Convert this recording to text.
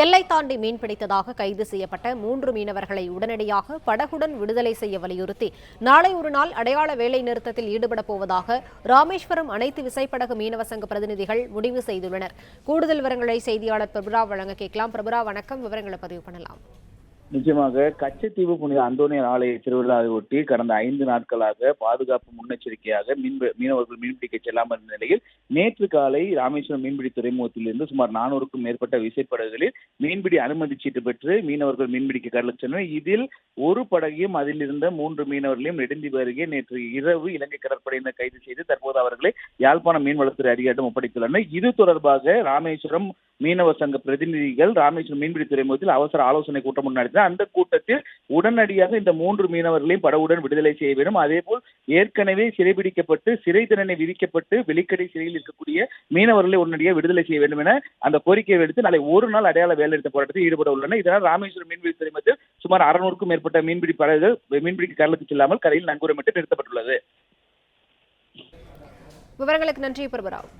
எல்லை தாண்டி மீன்பிடித்ததாக கைது செய்யப்பட்ட மூன்று மீனவர்களை உடனடியாக படகுடன் விடுதலை செய்ய வலியுறுத்தி நாளை ஒரு நாள் அடையாள வேலை நிறுத்தத்தில் ஈடுபடப் போவதாக ராமேஸ்வரம் அனைத்து விசைப்படகு மீனவ சங்க பிரதிநிதிகள் முடிவு செய்துள்ளனர். கூடுதல் விவரங்களை செய்தியாளர் பிரபுரா வழங்க கேட்கலாம். பிரபுரா வணக்கம். விவரங்களை பதிவு பண்ணலாம். நிச்சயமாக கச்சத்தீவு புனித அந்தோனியர் ஆலய திருவிழாவை ஒட்டி கடந்த ஐந்து நாட்களாக பாதுகாப்பு முன்னெச்சரிக்கையாக மீன் மீனவர்கள் மீன்பிடிக்க செல்லாமல் இருந்த நிலையில் நேற்று காலை ராமேஸ்வரம் மீன்பிடி துறைமுகத்திலிருந்து சுமார் நானூறுக்கும் மேற்பட்ட விசைப்படகுகளில் மீன்பிடி அனுமதி சீட்டு பெற்று மீனவர்கள் மீன்பிடிக்க கடலுக்கு சென்றனர். இதில் ஒரு படகையும் அதில் இருந்த மூன்று மீனவர்களையும் நெடுந்தி அருகே நேற்று இரவு இலங்கை கடற்படையினர் கைது செய்து தற்போது அவர்களை யாழ்ப்பாணம் மீன்வளத்துறை அதிகாரிடம் ஒப்படைத்துள்ளனர். இது தொடர்பாக ராமேஸ்வரம் மீனவ சங்க பிரதிநிதிகள் ராமேஸ்வரம் மீன்பிடி துறைமுகத்தில் அவசர ஆலோசனை கூட்டம் ஒன்று நடத்தினர். அந்த கூட்டத்தில் உடனடியாக இந்த மூன்று மீனவர்களையும் படவுடன் விடுதலை செய்ய வேண்டும். அதேபோல் ஏற்கனவே சிறைபிடிக்கப்பட்டு சிறை தண்டனை விதிக்கப்பட்டு வெளிக்கடை சிறையில் இருக்கக்கூடிய மீனவர்களை உடனடியாக விடுதலை செய்ய வேண்டும் என அந்த கோரிக்கையை எடுத்து நாளை ஒரு நாள் அடையாள வேலைநிறுத்த போராட்டத்தில் ஈடுபட உள்ளன இதனால் ராமேஸ்வரம் மீன்பிடி துறைமுகத்தில் சுமார் அறுநூறுக்கும் மேற்பட்ட மீன்பிடி படகுகள் மீன்பிடிக்கு கடலுக்கு செல்லாமல் கரையில் நங்கூரமிட்டு நிறுத்தப்பட்டுள்ளது. விவரங்களுக்கு நன்றி பிரபராவ்.